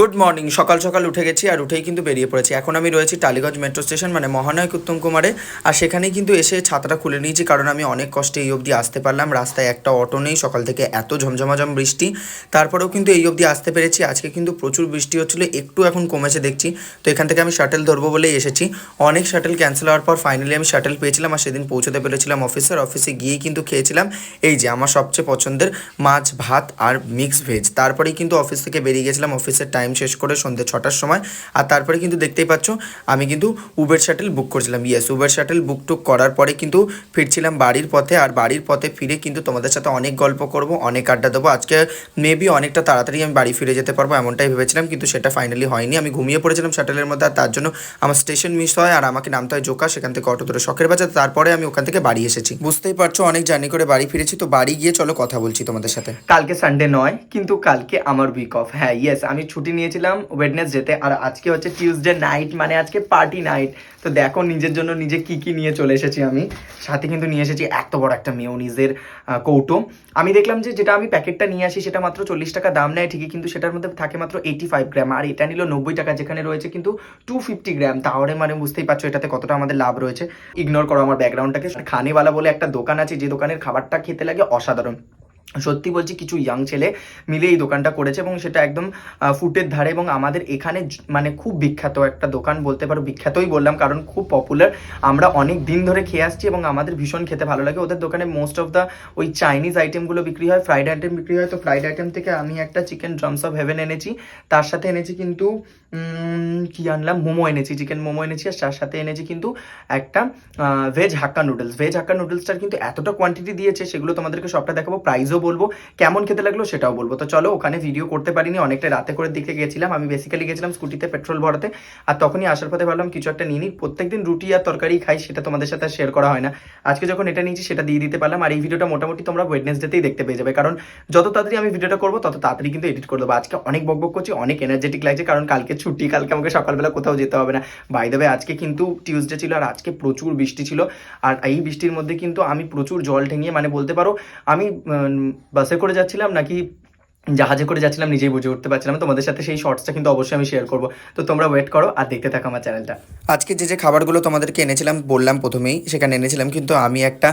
Good morning সকাল সকাল উঠে গেছি আর উঠেই কিন্তু বেরিয়ে পড়েছি। এখন আমি রয়েছি টালিগঞ্জ মেট্রো স্টেশন মানে মহানায়ক উত্তম কুমারে। আর সেখানেই কিন্তু এসে ছাতাটা খুলে নিয়েছি, কারণ আমি অনেক কষ্টে এই অবধি আসতে পারলাম। রাস্তায় একটা অটো নেই, সকাল থেকে এত ঝমঝমাঝম বৃষ্টি। তারপরেও কিন্তু এই অবধি আসতে পেরেছি। আজকে কিন্তু প্রচুর বৃষ্টি হচ্ছিল, একটু এখন কমেছে দেখছি। তো এখান থেকে আমি শাটেল ধরবো বলেই এসেছি। অনেক শাটেল ক্যান্সেল হওয়ার পর ফাইনালি আমি শাটেল পেয়েছিলাম আর সেদিন পৌঁছতে পেরেছিলাম অফিসের অফিসে গিয়েই কিন্তু খেয়েছিলাম। এই যে আমার সবচেয়ে পছন্দের মাছ, ভাত আর মিক্স ভেজ তারপরেই কিন্তু অফিস থেকে বেরিয়ে গেছিলাম অফিসের টাইম শেষ করে সন্ধ্যে ছটার সময়। আর তারপরে কিন্তু দেখতেই পাচ্ছ, আমি কিন্তু উবের শাটেল বুক করেছিলাম। ইয়েস উবের শাটেল বুক টুক করার পরে কিন্তু ফিরছিলাম বাড়ির পথে। আর বাড়ির পথে ফিরে কিন্তু তোমাদের সাথে অনেক গল্প করব, অনেক আড্ডা দেবো। আজকে মেবি অনেকটা তাড়াতাড়ি আমি বাড়ি ফিরে যেতে পারব, এমনটাই ভেবেছিলাম, কিন্তু সেটা ফাইনালি হয়নি। আমি ঘুমিয়ে পড়েছিলাম শাটেলের মধ্যে, আর তার জন্য আমার স্টেশন মিস হয়, আর আমাকে নামতে হয় জোকা, সেখান থেকে অটো ধরে শখের বাজার। তারপরে আমি ওখান থেকে বাড়ি এসেছি। বুঝতেই পারছ, অনেক জার্নি করে বাড়ি ফিরেছি। তো বাড়ি গিয়ে চলো, কথা বলছি তোমাদের সাথে। কালকে সানডে নয়, কিন্তু কালকে আমার উইক অফ হ্যাঁ ইয়েস আমি ছুটি নিয়েছিলাম ওয়েডনেস ওয়েডনেসডেতে আর আজকে হচ্ছে টিউসডে নাইট মানে আজকে পার্টি নাইট তো দেখো, নিজের জন্য নিজে কি কি নিয়ে চলে এসেছি আমি। সাথে কিন্তু নিয়ে এসেছি এত বড় একটা মেয়োনিজের কৌটো। আমি দেখলাম যে যেটা আমি প্যাকেটটা নিয়ে আসি, সেটা মাত্র চল্লিশ টাকা দাম নেয় ঠিকই, কিন্তু সেটার মধ্যে থাকে মাত্র এইটি ফাইভ গ্রাম আর এটা নিল নব্বই টাকা, যেখানে রয়েছে কিন্তু টু ফিফটি গ্রাম তাহলে মানে বুঝতেই পারছ এটাতে কতটা আমাদের লাভ রয়েছে। ইগনোর করো আমার ব্যাকগ্রাউন্ডটাকে খানেওয়ালা বলে একটা দোকান আছে, যে দোকানের খাবারটা খেতে লাগে অসাধারণ। সত্যি বলছি কিছু ইয়াং ছেলে মিলে এই দোকানটা করেছে এবং সেটা একদম ফুটের ধারে এবং আমাদের এখানে মানে খুব বিখ্যাত একটা দোকান বলতে পারো, বিখ্যাতই বললাম কারণ খুব পপুলার আমরা অনেক দিন ধরে খেয়ে আসছি এবং আমাদের ভীষণ খেতে ভালো লাগে। ওদের দোকানে মোস্ট অফ দ্য ওই চাইনিজ আইটেমগুলো বিক্রি হয় ফ্রাইড আইটেম বিক্রি হয়। তো ফ্রাইড আইটেম থেকে আমি একটা চিকেন ড্রামস অফ হেভেন এনেছি, তার সাথে এনেছি কিন্তু কি আনলাম? মোমো এনেছি চিকেন মোমো এনেছি আর তার সাথে এনেছি কিন্তু একটা veg hakka noodles veg hakka নুডলসটার কিন্তু এতটা কোয়ান্টিটি দিয়েছে, সেগুলো তোমাদেরকে সবটা দেখাবো। প্রাইসও বলব। কেমন খেতে লাগল সেটাও বলব। তো চলো, ওখানে ভিডিও করতে পারিনি, অনেকটা রাতে করে দিকে গেছিলাম। আমি বেসিক্যালি গেছিলাম স্কুটিতে পেট্রোল ভরাতে। আর তখনই আসার পথে ভাবলাম কিছু একটা নিয়ে নিই। প্রত্যেকদিন রুটি আর তরকারি খাই, সেটা তোমাদের সাথে শেয়ার করা হয় না। আজকে যখন এটা নিয়েছি, সেটা দিয়ে দিতে পারলাম। আর এই ভিডিওটা মোটামুটি তোমরা ওয়েডনেসডেতেই দেখতে পেয়ে যাবে। কারণ যত তাড়াতাড়ি আমি ভিডিওটা করব, তত তাড়াতাড়ি কিন্তু এডিট করে দেবো। আজকে অনেক বকবক করছি, অনেক এনার্জেটিক লাগছে। কারণ কালকে ছুটি, কালকে আমাকে সকালবেলা কোথাও যেতে হবে না। বাই দেবে আজকে কিন্তু টিউসডে ছিল আর আজকে প্রচুর বৃষ্টি ছিল। আর এই বৃষ্টির মধ্যে কিন্তু আমি প্রচুর জল ঠেঙিয়ে মানে বলতে পারো, আমি বাসে করে যাচ্ছিলাম নাকি জাহাজে করে যাচ্ছিলাম, নিজেই বুঝে উঠতে পারছিলাম তোমাদের সাথে সেই শর্টসটা কিন্তু অবশ্যই আমি শেয়ার করব। তো তোমরা ওয়েট করো আর দেখতে থাকো আমার চ্যানেলটা আজকে যে যে খাবারগুলো তোমাদেরকে এনেছিলাম, বললাম প্রথমেই, সেখানে এনেছিলাম কিন্তু আমি একটা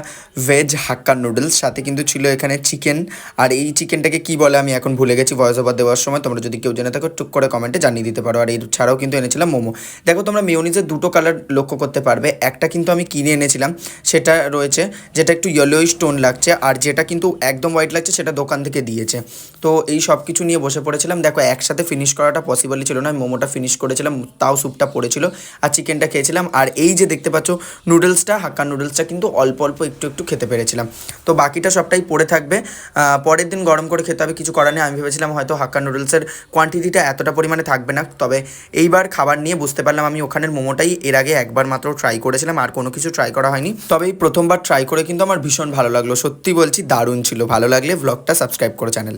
ভেজ হাক্কা নুডলস সাথে কিন্তু ছিল এখানে চিকেন আর এই চিকেনটাকে কি বলে আমি এখন ভুলে গেছি ভয়েস ওভার দেওয়ার সময়। তোমরা যদি কেউ জেনে থাকো, টুক করে কমেন্টে জানিয়ে দিতে পারো। আর এই ছাড়াও কিন্তু এনেছিলাম মোমো। দেখো, তোমরা মেয়োনিজের দুটো কালার লক্ষ্য করতে পারবে। একটা কিন্তু আমি কিনে এনেছিলাম, সেটা রয়েছে, যেটা একটু ইয়েলোই স্টোন লাগছে, আর যেটা কিন্তু একদম হোয়াইট লাগছে, সেটা দোকান থেকে দিয়েছে। তো এই সব কিছু নিয়ে বসে পড়েছিলাম। দেখো, একসাথে ফিনিশ করাটা পসিবলই ছিল না। আমি মোমোটা ফিনিশ করেছিলাম, তাও স্যুপটা পড়েছিল আর চিকেনটা খেয়েছিলাম। আর এই যে দেখতে পাচ্ছ নুডলসটা হাক্কা নুডলসটা কিন্তু অল্প অল্প একটু একটু খেতে পেরেছিলাম। তো বাকিটা সবটাই পড়ে থাকবে। পরের দিন গরম করে খেতে হবে, কিছু করার নেই। আমি ভেবেছিলাম হয়তো হাক্কা নুডলসের কোয়ান্টিটিটা এতটা পরিমাণে থাকবে না। তবে এইবার খাবার নিয়ে বুঝতে পারলাম, আমি ওখানের মোমোটাই এর আগে একবার মাত্র ট্রাই করেছিলাম, আর কোনো কিছু ট্রাই করা হয়নি। তবে এই প্রথমবার ট্রাই করে কিন্তু আমার ভীষণ ভালো লাগল। সত্যি বলছি, দারুণ ছিল। ভালো লাগলে ব্লগটা সাবস্ক্রাইব করো চ্যানেল